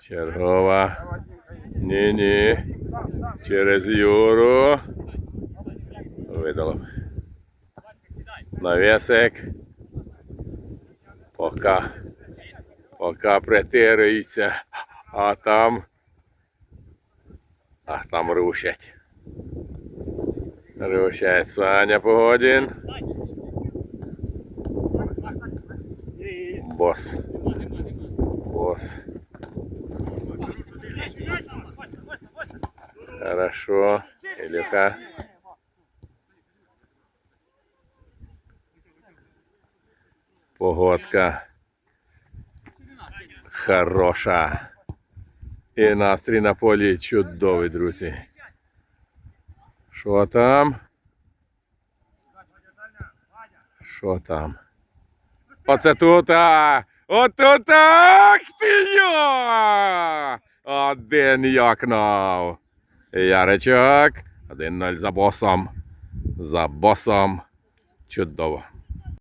Чергова. Ні-ні. Через Юру. Видало. Навісик. Пока. Пока притирується. А там. А там рушать. Рушать Саня Погодін. Бос. Бос. Хорошо. Илюха. Погодка. Хороша. І настрій на полі чудовий, друзі. Що там? Що там? Оце тут. а! Отут так! Один якнав. Яричок. 1-0 за босом. За босом. Чудово.